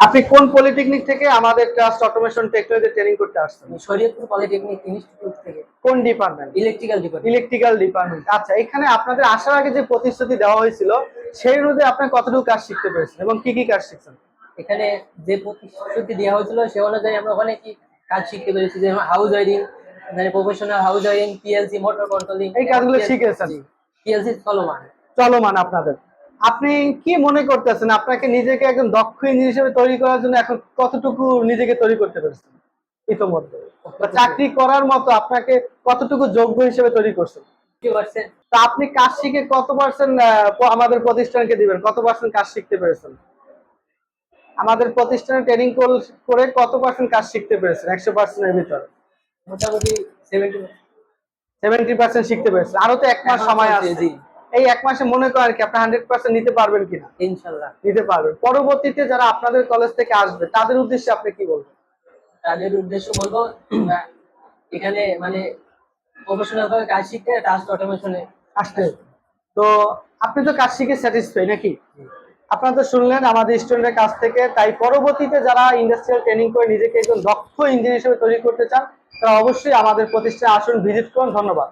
আপনি কোন পলিটেকনিক থেকে আমাদের ট্রাস্ট অটোমেশন টেকনোলজি ট্রেনিং করতে আসছেন? শরীয়তপুর পলিটেকনিক ইনস্টিটিউট থেকে। কোন department electrical department electrical department আচ্ছা এখানে আপনাদের আসার আগে যে প্রতিশ্রুতি দেওয়া হয়েছিল সেই অনুযায়ী আপনি কতটুকু কাজ শিখতে পেরেছেন এবং কি কি কাজ শিখছেন? এখানে যে প্রতিশ্রুতি দেওয়া হয়েছিল সে অনুযায়ী আমরা অনেক কাজ শিখতে পেরেছি যেমন হাউস ওয়ারিং মানে professional house wiring PLC motor controlling এই কাজগুলো শিখেছেন। পিএলসি চলমান। চলমান আপনাদের। আপনি কি মনে করতেছেন? আপনাকে নিজেকে একজন দক্ষ ইঞ্জিনিয়ার হিসেবে তৈরি করার জন্য এখন কতটুকু নিজেকে তৈরি করতে পেরেছেন? ইতোমধ্যে। বা চাকরি করার মতো আপনাকে কতটুকু যোগ্য হিসেবে তৈরি করছেন? তা আপনি কাজ শিখে কত পার্সেন্ট আমাদের প্রতিষ্ঠানকে দিবেন? কত পার্সেন্ট কাজ শিখতে পেরেছেন? আমাদের প্রতিষ্ঠানে ট্রেনিং করে কত পার্সেন্ট কাজ শিখতে পেরেছেন? একশো পার্সেন্টের ভিতর। মোটামুটি সেভেন্টি সেভেন্টি পার্সেন্ট শিখতে পেরেছেন। আরও তো এক মাস সময় আছে। জি। এই এক মাসে মনে করেন কি আপনি হান্ড্রেড পার্সেন্ট নিতে পারবেন কিনা? ইনশাল্লাহ। নিতে পারবেন। পরবর্তীতে যারা আপনাদের কলেজ থেকে আসবে তাদের উদ্দেশ্যে আপনি কি বলবেন? তাদের উদ্দেশ্য বলব এখানে মানে প্রফেশনাল ভাবে কাজ শিখতে টাস্ক অটোমেশনে আসতে। তো আপনি তো কাজ শিখে স্যাটিসফাই নাকি? আপনারা তো শুনলেন আমাদের স্টুডেন্টের কাছ থেকে তাই পরবর্তীতে যারা ইন্ডাস্ট্রিয়াল ট্রেনিং করে নিজেকে একজন দক্ষ ইঞ্জিনিয়ার হিসেবে তৈরি করতে চান তারা অবশ্যই আমাদের প্রতিষ্ঠানে আসুন ভিজিট করুন ধন্যবাদ।